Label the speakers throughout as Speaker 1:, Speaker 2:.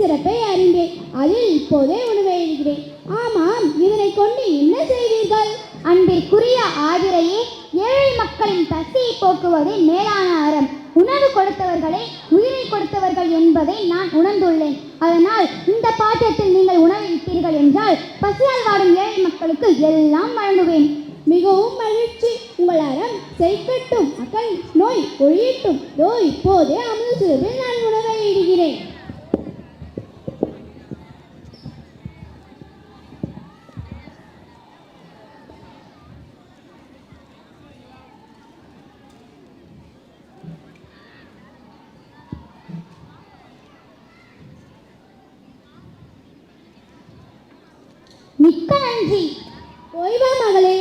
Speaker 1: சிறப்பை அறிந்தேன். அதில் இப்போதே உணவை எழுகிறேன் ஆமாம் இதனை கொண்டு என்ன செய்வீர்கள்?
Speaker 2: அன்பிற்குரிய ஆதிரையே ஏழை மக்களின் பசியை போக்குவதே மேலான அறம். உணவு கொடுத்தவர்களே உயிரை கொடுத்தவர்கள் என்பதை நான் உணர்ந்துள்ளேன். அதனால் இந்த பாத்திரத்தில் நீங்கள் உணவளித்தீர்கள் என்றால் பசியால் வாடும் ஏழை மக்களுக்கு எல்லாம் வழங்குவேன்.
Speaker 1: மிகவும் மகிழ்ச்சி. உங்கள் அறம் செய்கட்டும் மக்கள் நோய் ஒழியட்டும். தோ இப்போதே அமுது நான் உணவை இடுகிறேன்.
Speaker 2: மிக்க நன்றி
Speaker 1: ஓய்வா மகளே.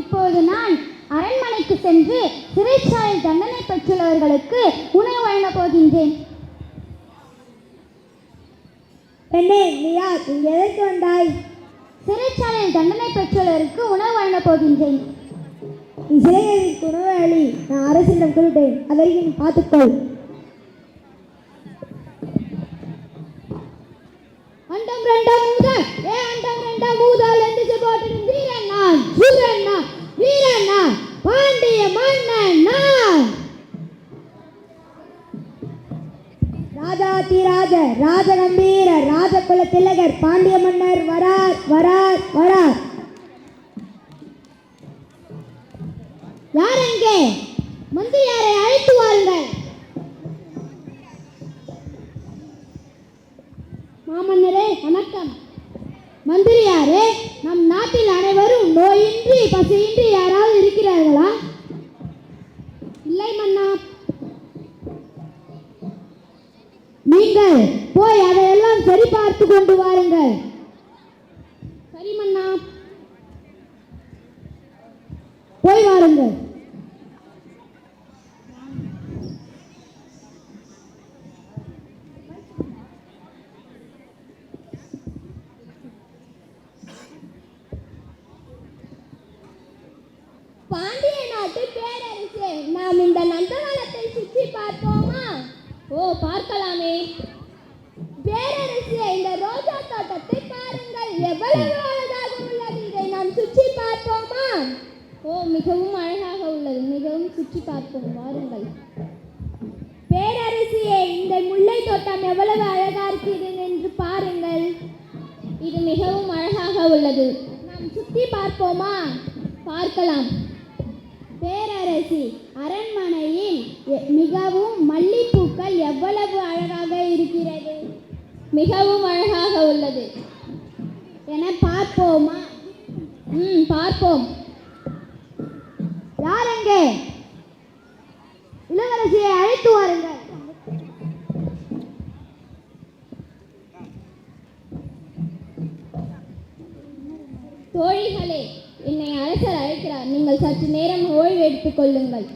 Speaker 2: இப்போது நான் அரண்மனைக்கு சென்று சிறைச்சாலையில் தண்டனை பெற்றுள்ளவர்களுக்கு உணவு வழங்கப் போகின்றேன்.
Speaker 1: பெண்ணே நீ யார்? இங்கே எதற்கு வந்தாய்?
Speaker 2: சிறைச்சாலையில் தண்டனை பெற்றுள்ளவருக்கு உணவு வழங்கப் போகின்றேன்.
Speaker 1: சிறைகளுக்கு உணவு அழி நான் அரசிடம் கொடுத்தேன். அதை நீ பார்த்துக்கொள். அண்டம் ரெண்டாம் மூதால் ஏ அண்டம் போட்டு வீரண்ணா சூரண்ணா வீரண்ணா பாண்டிய மன்னண்ணா ராஜாதி ராஜ ராஜகம்பீர ராஜகுல திலகர் பாண்டிய மன்னர் வரார் வரார் வரார் மாமன்னரே வணக்கம். மந்திரியாரே நம் நாட்டில் அனைவரும் நோயின்றி பசியின்றி யாராவது இருக்கிறார்களா? இல்லை மன்னா. நீங்கள் போய் அதையெல்லாம் சரி பார்த்து கொண்டு வாருங்கள். சரி மன்னா. போய் வாருங்கள் பாண்டிய நாட்டு பேரரசே நாம் இந்த நந்தவனத்தை சுற்றி பார்ப்போமா? ஓ பார்க்கலாமே. பேரரசே இந்த ரோஜா தோட்டத்தை பாருங்கள். எவ்வளவு அழகாக உள்ளது. இதை நாம் சுற்றி பார்ப்போமா?
Speaker 2: ஓ மிகவும் அழகாக உள்ளது. மிகவும் சுற்றி பார்ப்போம். வாருங்கள்.
Speaker 1: பேரரசியே இந்த முல்லை தோட்டம் எவ்வளவு அழகா இருக்கிறது என்று பாருங்கள்.
Speaker 2: இது மிகவும் அழகாக உள்ளது.
Speaker 1: நாம் சுற்றி பார்ப்போமா?
Speaker 2: பார்க்கலாம்.
Speaker 1: பேரரசி அரண்மனையில் மிகவும் மல்லிப்பூக்கள் எவ்வளவு அழகாக இருக்கிறது?
Speaker 2: மிகவும் அழகாக உள்ளது.
Speaker 1: என பார்ப்போமா?
Speaker 2: ம் பார்ப்போம்.
Speaker 1: யார் அங்கே? இளவரசியை அழைத்து வாருங்கள்.
Speaker 2: தோழிகளே என்னை அரசர் அழைக்கிறார் நீங்கள் சற்று நேரம் ஓய்வு எடுத்துக் கொள்ளுங்கள்.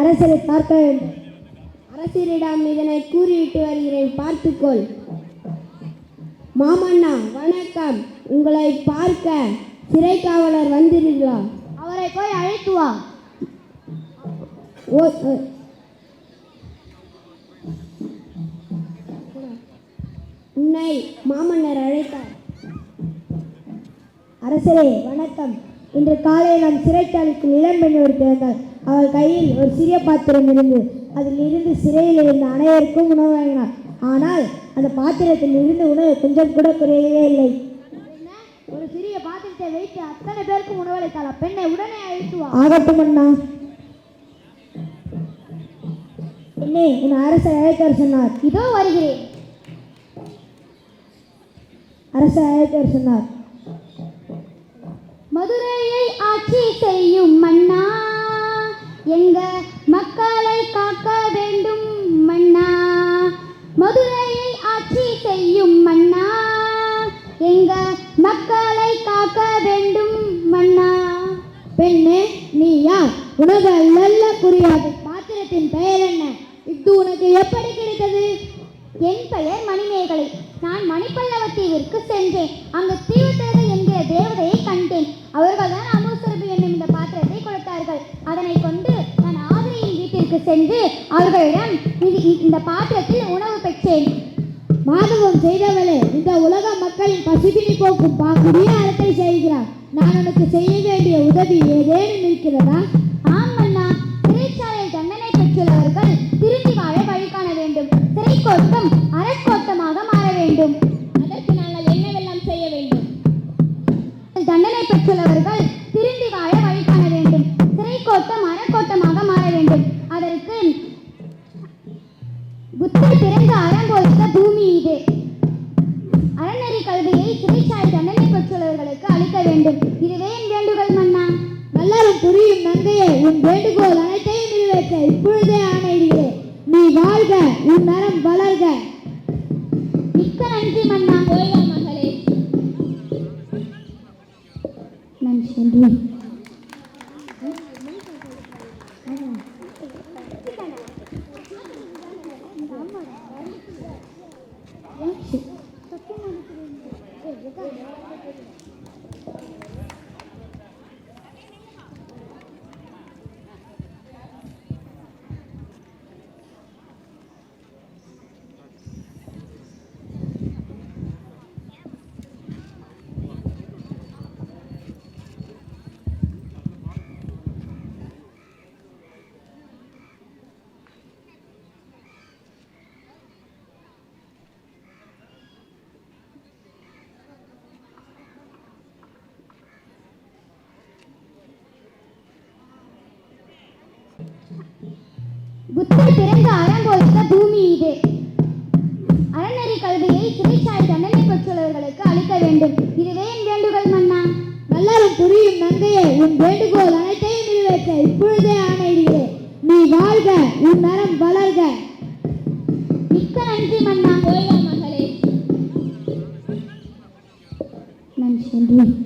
Speaker 1: அரசரை பார்க்க வேண்டும். அரசரிடம் இதனை கூறிவிட்டு வருகிறேன். பார்த்துக்கொள். மாமண்ணா வணக்கம். உங்களை பார்க்க சிறை காவலர் வந்திருக்கிறார்.
Speaker 2: அவரை போய் அழைத்து வா.
Speaker 1: அ. உன்னை மாமன்னர் அழைத்தார். அரசரே வணக்கம். இன்று காலையில் நம் சிறைச்சாலைக்கு இளம்பெண் ஒருத்தி வந்தாள் அவள் கையில் ஒரு சிறிய பாத்திரம் இருந்தது. அதில் இருந்து சிறையில் இருந்த அனைவருக்கும் உணவு வழங்கினார். ஆனால் அந்த பாத்திரத்தில் இருந்து உணவு கொஞ்சம் கூட குறையவே இல்லை.
Speaker 2: ஒரு சிறிய பாத்திரத்தை வைத்து அத்தனை பேருக்கும் உணவளித்தாளா பெண்ணை உடனே அழைத்து
Speaker 1: ஆகட்டும் அண்ணா. என்னே உன் அரசர் அழைத்தவர் சொன்னார்.
Speaker 2: இதோ வருகிறேன்.
Speaker 1: அரசர் அழைத்தவர் சொன்னார்.
Speaker 2: மதுரையை ஆட்சி செய்யும் மன்னா எங்க மக்களை காக்க வேண்டும் மன்னா. மதுரையை ஆட்சி செய்யும் மன்னா எங்க மக்களை காக்க வேண்டும் மன்னா.
Speaker 1: பெண்ணே நீ யார்? உனது அல்லல்ல புரியாது. பாத்திரத்தின் பெயர் என்ன? இது உனக்கு எப்படி கிடைத்தது?
Speaker 2: என் பெயர் மணிமேகலை. நான் மணிப்பல்லவ தீவிற்கு சென்றேன். அங்கு தீவுத்தரகு என்கிற தேவதையை கண்டேன். அவர்கள் தான் அமுசரபு என்னும் இந்த பாத்திரத்தை கொடுத்தார்கள். அதனை கொண்டு நான் ஆதிரையின் வீட்டிற்கு சென்று அவர்களிடம் இது இந்த பாத்திரத்தில் உணவு பெற்றேன்.
Speaker 3: மாதவம் செய்தவளே இந்த உலக மக்களின் பசிபினி போக்கும் பாக்குரிய அறத்தை செய்கிறார். நான் உனக்கு செய்ய வேண்டிய உதவி ஏதேனும் இருக்கிறதா?
Speaker 2: ஆம் அண்ணா. சிறைச்சாலையில் தண்டனை பெற்றுள்ளவர்கள் திருந்தி வாழ வழி காண வேண்டும். திரைக்கோட்டம் அறக்கோட்டமாக மாற வேண்டும்.
Speaker 3: அதற்கு நாங்கள் என்னவெல்லாம் செய்ய வேண்டும்?
Speaker 2: தண்டனை பெற்றுள்ளவர்கள் திருந்தி வாழ வழி காண வேண்டும். திரைக்கோட்டம் அறக்கோட்டமாக மாற வேண்டும். அதற்கு புத்தர் பிறந்த அறம் பூமி இது. அறநெறி கல்வியை சிறைச்சாலை தண்டனை பெற்றுள்ளவர்களுக்கு அளிக்க வேண்டும். இதுவே என் வேண்டுகோள் மன்னா.
Speaker 3: நல்லரும் புரியும் நங்கையே. உன் வேண்டுகோள் அனைத்தையும் நிறைவேற்ற. இப்பொழுதே வாழ்க உன் நரம் வளர்க.
Speaker 2: மிக்க நன்றி மன்னா.
Speaker 3: மகளே.
Speaker 2: நன்றி நன்றி. புத்தர் பிறந்து போதித்த பூமி இது. அறநெறி கல்வியை சிறைச்சாலை தண்டனை பெற்றுள்ளவர்களுக்கு அளிக்க வேண்டும். இதுவே என் வேண்டுகோள் மன்னா.
Speaker 3: நல்லரும் புரியும் நங்கையே உன் வேண்டுகோள் அனைத்தையும் நிறைவேற்ற இப்பொழுதே ஆணையிடுகிறேன். நீ வாழ்க உன் நரம் வளர்க.
Speaker 2: மிக்க நன்றி மன்னா.
Speaker 3: மகளே.
Speaker 2: நன்றி நன்றி.